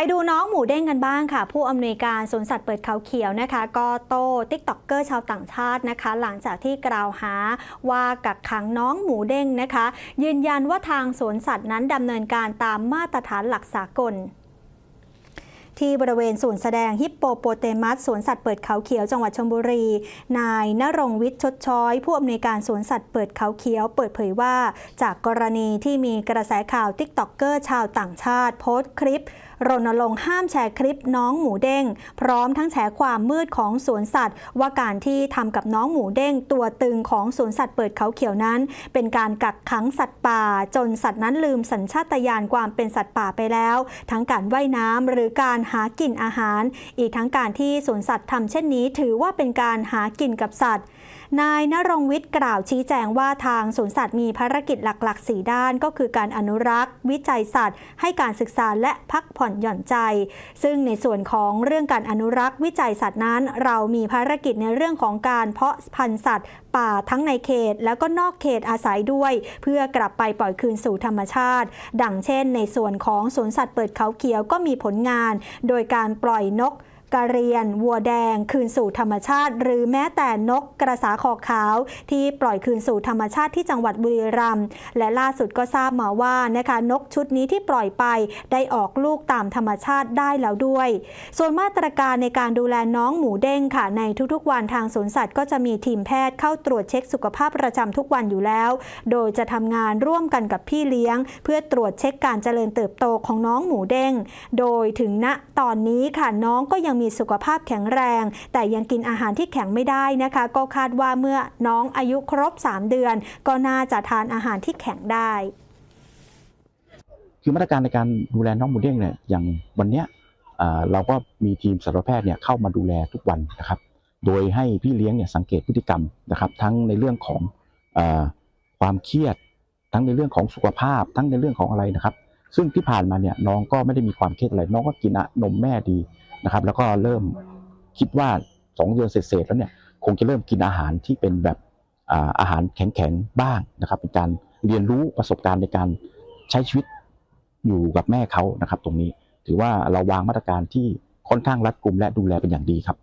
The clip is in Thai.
ไปดูน้องหมูเด้งกันบ้างค่ะ ผู้อำนวยการสวนสัตว์เปิดเขาเขียวนะคะ ก็โต้ติ๊กต็อกเกอร์ชาวต่างชาตินะคะ หลังจากที่กล่าวหาว่ากักขังน้องหมูเด้งนะคะ ยืนยันว่าทางสวนสัตว์นั้นดำเนินการตามมาตรฐานหลักสากล ที่บริเวณศูนย์แสดงฮิปโปโปเตมัสสวนสัตว์เปิดเขาเขียวจังหวัดชลบุรี นายนรงวิทย์ชดช้อย ผู้อำนวยการสวนสัตว์เปิดเขาเขียว เปิดเผยว่า จากกรณีที่มีกระแสข่าวติ๊กต็อกเกอร์ชาวต่างชาติ โพสต์คลิปรณรงค์ห้ามแชร์คลิปน้องหมูเด้ง พร้อมทั้งแฉความมืดของสวนสัตว์ ว่าการที่ทำกับน้องหมูเด้ง ตัวตึงของสวนสัตว์เปิดเขาเขียวนั้น เป็นการกักขังสัตว์ป่า จนสัตว์นั้นลืมสัญชาตญาณความเป็นสัตว์ป่าไปแล้ว ทั้งการว่ายน้ำหรือการหากินอาหาร อีกทั้งการที่สวนสัตว์ทำเช่นนี้ ถือว่าเป็นการหากินกับสัตว์นายนรงวิทย์กล่าวชี้แจงว่าทางสวนสัตว์มีภารกิจหลักๆ 4 ด้านก็คือการอนุรักษ์ วิจัยสัตว์ ให้การศึกษาและพักผ่อนหย่อนใจ ซึ่งในส่วนของเรื่องการอนุรักษ์วิจัยสัตว์นั้น เรามีภารกิจในเรื่องของการเพาะพันธุ์สัตว์ ป่าทั้งในเขต แล้วก็นอกเขตอาศัยด้วย เพื่อกลับไปปล่อยคืนสู่ธรรมชาติ ดังเช่น ในส่วนของสวนสัตว์เปิดเขาเขียวก็มีผลงานโดยการปล่อยนก กระเรียน วัวแดง คืนสู่ธรรมชาติ หรือแม้แต่นกกระสาคอขาว ที่ปล่อยคืนสู่ธรรมชาติที่จังหวัดบุรีรัมย์และล่าสุดก็ทราบมาว่านะคะนกชุดนี้ที่ปล่อยไปได้ออกลูกตามธรรมชาติได้แล้วด้วย ส่วนมาตรการในการดูแลน้องหมูเด้งค่ะ ในทุกๆวันทางสวนสัตว์ก็จะมีทีมแพทย์เข้าตรวจเช็คสุขภาพประจำทุกวันอยู่แล้ว โดยจะทำงานร่วมกันกับพี่เลี้ยง เพื่อตรวจเช็คการเจริญเติบโตของน้องหมูเด้ง โดยถึงณตอนนี้ค่ะน้องก็ยังมีสุขภาพแข็งแรง แต่ยังกินอาหารที่แข็งไม่ได้นะคะ ก็คาดว่าเมื่อน้องอายุครบ 3 เดือน ก็น่าจะทานอาหารที่แข็งได้ คือมาตรการในการดูแลน้องหมูเด้งเนี่ยอย่างวันเนี้ยเราก็มีทีมสัตวแพทย์เนี่ยเข้ามาดูแลทุกวันนะครับ โดยให้พี่เลี้ยงเนี่ยสังเกตพฤติกรรมนะครับ ทั้งในเรื่องของอความเครียด ทั้งในเรื่องของสุขภาพ ทั้งในเรื่องของอะไรนะครับ ซึ่งที่ผ่านมาเนี่ยน้องก็ไม่ได้มีความเครียดอะไร น้องก็กินอะนมแม่ดี นะครับ แล้วก็เริ่มคิดว่าสองเดือนเสร็จแล้วเนี่ยคงจะเริ่มกินอาหารที่เป็นแบบอาอาหารแข็งๆบ้างนะครับ เป็นการเรียนรู้ประสบการณ์ในการใช้ชีวิตอยู่กับแม่เขานะครับ ตรงนี้ถือว่าเราวางมาตรการที่ค่อนข้างรัดกุมและดูแลเป็นอย่างดีครับ